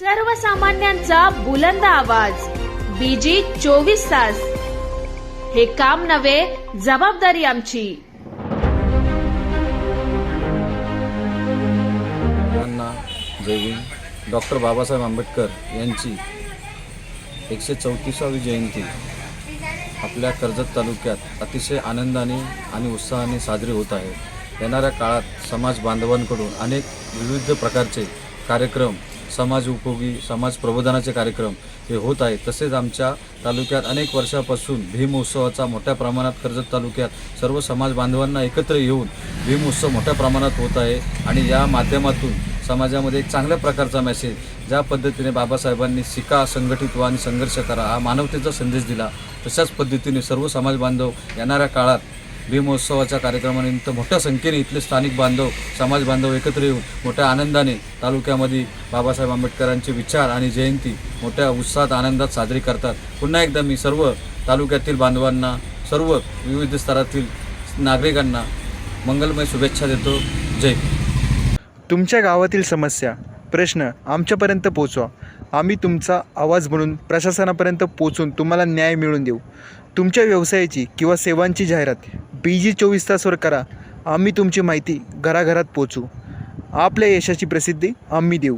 सर्वसामान्यांचा बुलंद आवाज. बीजी चोवीस तास. हे काम नव्हे जबाबदारी आमची. डॉक्टर बाबासाहेब आंबेडकर यांची एकशे चौतीसावी जयंती आपल्या कर्जत तालुक्यात अतिशय आनंदाने आणि उत्साहाने साजरी होत आहे. येणाऱ्या काळात समाज बांधवांकडून अनेक विविध प्रकारचे कार्यक्रम समाज उपयोगी समाज प्रबोधनाचे कार्यक्रम हे होत आहेत. तसेच आमच्या तालुक्यात अनेक वर्षापासून भीम उत्सवाचा मोठ्या प्रमाणात कर्जत तालुक्यात सर्व समाज बांधवांना एकत्र येऊन भीम उत्सव मोठ्या प्रमाणात होत आहे आणि या माध्यमातून समाजामध्ये एक चांगल्या प्रकारचा मेसेज ज्या पद्धतीने बाबासाहेबांनी शिका संघटित व्हा आणि संघर्ष करा हा मानवतेचा संदेश दिला तशाच पद्धतीने सर्व समाज बांधव येणाऱ्या काळात भीमोत्सवाच्या कार्यक्रमानिमित्त मोठ्या संख्येने इथले स्थानिक बांधव समाज बांधव एकत्र येऊन मोठ्या आनंदाने तालुक्यामध्ये बाबासाहेब आंबेडकरांचे विचार आणि जयंती मोठ्या उत्साहात आनंदात साजरी करतात. पुन्हा एकदा मी सर्व तालुक्यातील बांधवांना सर्व विविध स्तरातील नागरिकांना मंगलमय शुभेच्छा देतो. जय तुमच्या गावातील समस्या प्रश्न आमच्यापर्यंत पोचवा. आम्ही तुमचा आवाज म्हणून प्रशासनापर्यंत पोचून तुम्हाला न्याय मिळवून देऊ. तुमच्या व्यवसायाची किंवा सेवांची जाहिरात पी जी चोवीस तासवर करा. आम्ही तुमची माहिती घराघरात पोचू आपल्या यशाची प्रसिद्धी आम्ही देऊ.